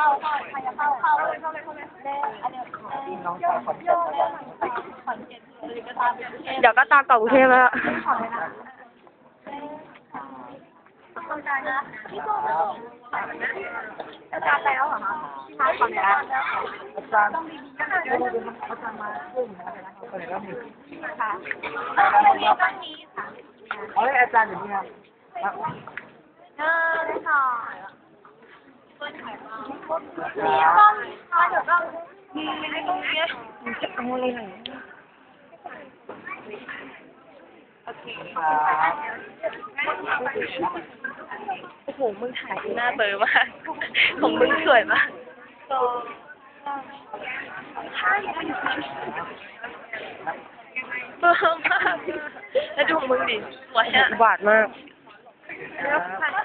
เข้าเข้าใครจะเข้าเข้าเลยเข้าเลยเข้าเลยเด้อันเนี้ยน้องสาวขอนแก่นนะครับขอนแก่นเลยก็ตามไปกรุงเทพเดี๋ยวก็ตามกลับกรุงเทพแล้ว ขอเลยนะเข้าใจนะพี่โก้อาจารย์แล้วเหรอคะใช่ขอนแก่นแล้วอาจารย์อาจารย์มาซึ่งนะครับคนไหนแล้วมีค่ะเราเรียนด้านนี้ค่ะเอาให้อาจารย์อยู่นี่ครับครับเออได้ค่ะมีกล้องค่ะเดี๋ยวก็มีไอ้ตรงนี้ จะเอาอะไรหน่อย โอ้โห มึงถ่ายหน้าเบอร์มาก ของมึงสวยมากเบอร์มาก แล้วดูของมึงดิสวยอะ บาดมากครับ